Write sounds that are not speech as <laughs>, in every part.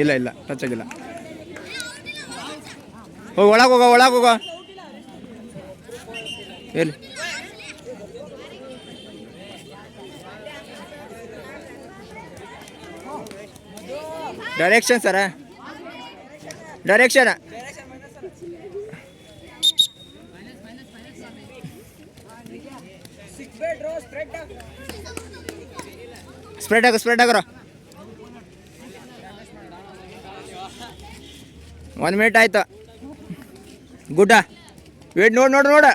ಇಲ್ಲ ಇಲ್ಲ ಟಚ್ ಆಗಿಲ್ಲ. ಹೋಗಿ ಒಳಗೆ ಹೋಗೋ ಒಳಗೆ ಹೋಗೋ. ಎಲ್ಲಿ? ಡೈರೆಕ್ಷನ್ ಸರ? ಡೈರೆಕ್ಷನ್ ಸ್ಪ್ರೆಡ್ ಆಗು ಸ್ಪ್ರೆಡ್ ಆಗರ ಒಂದು ಮಿನಿಟ್ ಆಯ್ತು. ಗುಡ್ಡ ವೇಟ್ ನೋಡಿ ನೋಡಿ, ನೋಡ.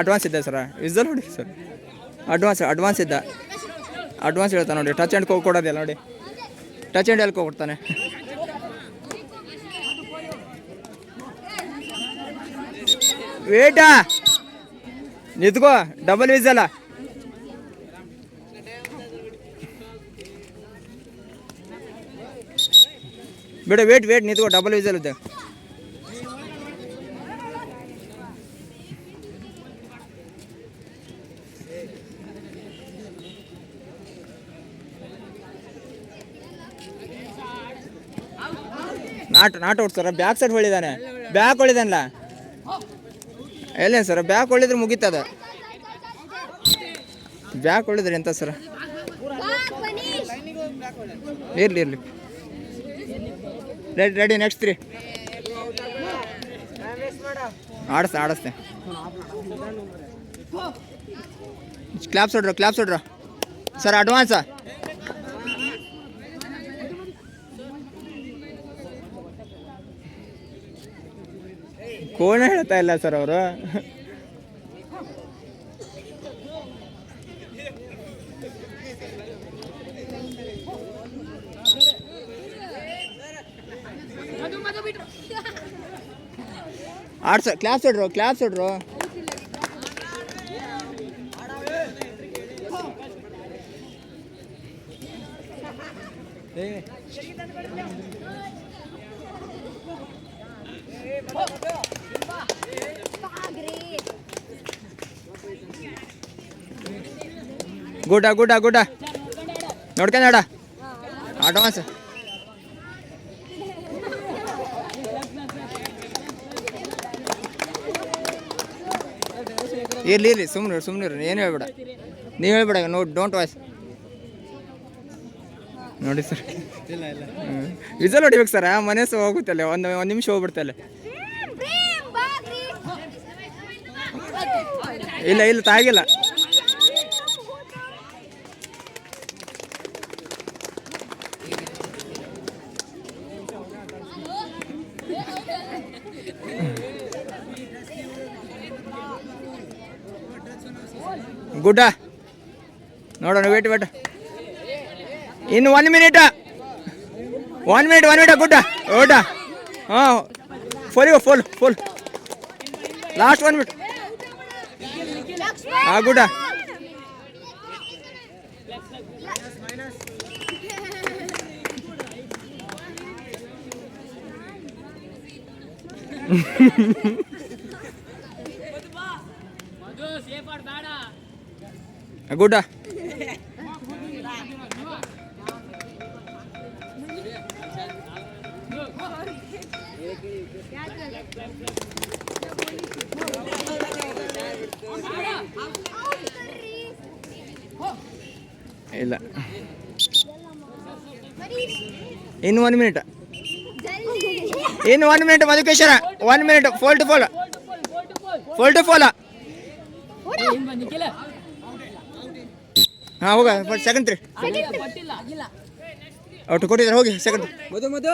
ಅಡ್ವಾನ್ಸ್ ಇದೆ ಸರ ವಿಸಲ್ ನೋಡಿ ಸರ್ ಅಡ್ವಾನ್ಸ್ ಅಡ್ವಾನ್ಸ್ ಇದ್ದ ಅಡ್ವಾನ್ಸ್ ಹೇಳ್ತಾನೆ ನೋಡಿ. ಟಚ್ ಆ್ಯಂಡ್ ಕೋಕ್ ಕೊಡೋದಿಲ್ಲ ನೋಡಿ. ಟಚ್ ಆ್ಯಂಡ್ ಎಲ್ಲಿ ಕೊಡ್ತಾನೆ ವೇಟಾ ನಿಂತ್ಕೋ. ಡಬಲ್ ವಿಸಲ್ಲ ಬೇಡ ವೇಟ್ ವೇಟ್ ನಿಂತ್ಕೋ ಡಬಲ್ ವಿಸಲ್ ಇದೆ ನಾಟ್ ನಾಟ್ ಔಟ್ ಸರ ಬ್ಯಾಕ್ ಸೈಡ್ ಹೊಳಿದಾನೆ ಬ್ಯಾಕ್ ಹೊಳಿದಾನಲ್ಲ ಎಲ್ಲೇನು ಸರ್ ಬ್ಯಾಕ್ ಹೊಳಿದ್ರೆ ಮುಗೀತದ ಬ್ಯಾಕ್ ಹೊಳಿದ್ರೆ ಎಂತ ಸರ ಇರ್ಲಿ ಇರ್ಲಿ. ರೆಡಿ ರೆಡಿ ನೆಕ್ಸ್ಟ್ ತ್ರೀ ಆಡಿಸ್ತೆ ಆಡಿಸ್ತೆ ಕ್ಲಾಪ್ಸ್ ಹೊಡ್ರು ಕ್ಲಾಪ್ಸ್ ಹೊಡ್ರು ಸರ್ ಅಡ್ವಾನ್ಸಾ ಕೋಣ ಹೇಳ್ತಾ ಇಲ್ಲ ಸರ್ ಅವರು ಆಡ್ಸ ಕ್ಲಾಸ್ ಹೊಡ್ರು ಕ್ಲಾಸ್ ಹೊಡ್ರು. ಗುಡ ಗುಡ ಗುಡ ನೋಡ್ಕೊಂಡ ಅಡ್ವಾನ್ಸ್ ಇರ್ಲಿ ಇರ್ಲಿ ಸುಮ್ಮನೆ ಸುಮ್ಮನೆ ಏನು ಹೇಳ್ಬೇಡ. ನೀವು ಹೇಳ್ಬೇಡ ನೋ ಡೋಂಟ್ ವಾಯ್ಸ್ ನೋಡಿ ಸರ್ ವಿಸಲ್ ಹೊಡಿಬೇಕು ಸರ್ ಹೋಗುತ್ತೆ ಹೋಗುತ್ತಲ್ಲ ಒಂದು ಒಂದು ನಿಮಿಷ ಹೋಗ್ಬಿಡ್ತಲ್ಲ ಇಲ್ಲ ಇಲ್ಲ, ತಾಗಿಲ್ಲ. ಗುಡ್ಡ. ನೋಡೋಣ ವೇಟ್ ವೇಟ್ ಇನ್ನು one minute one minute one minute ಗುಡ್ಡ. ಓಟ ಹಾಂ full full full last one minute ಹಾಂ ಗುಡ್ಡ. <laughs> ಗುಡ್ಡ ಇಲ್ಲ. ಇನ್ನು ಒನ್ ಮಿನಿಟ್ ಇನ್ನು one minute Madhukeshwara. One minute pole ಟು ಫೋಲ್ ಫೋಲ್ ಟು ಫೋಲ ಹಾಂ ಹೋಗ ಸೆಕೆಂಡ್ ತ್ರೀ ಔಟ್ ಕೊಟ್ಟಿದ್ದಾರೆ ಹೋಗಿ ಸೆಕೆಂಡ್ ಮದು ಮದು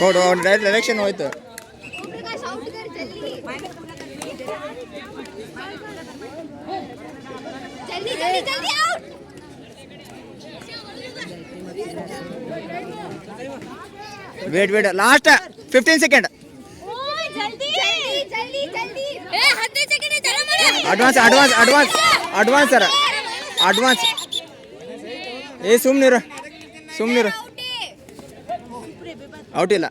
ನೋಡು ಅವ್ನು ಡೈರೆಕ್ಟ್ ಎಲೆಕ್ಷನ್ ಹೋಯ್ತು. Wait wait last fifteen second advance advance advance advance sir advance ಏ ಸುಮ್ಮನಿರು ಸುಮ್ಮನಿರು ಔಟ್ ಇಲ್ಲ.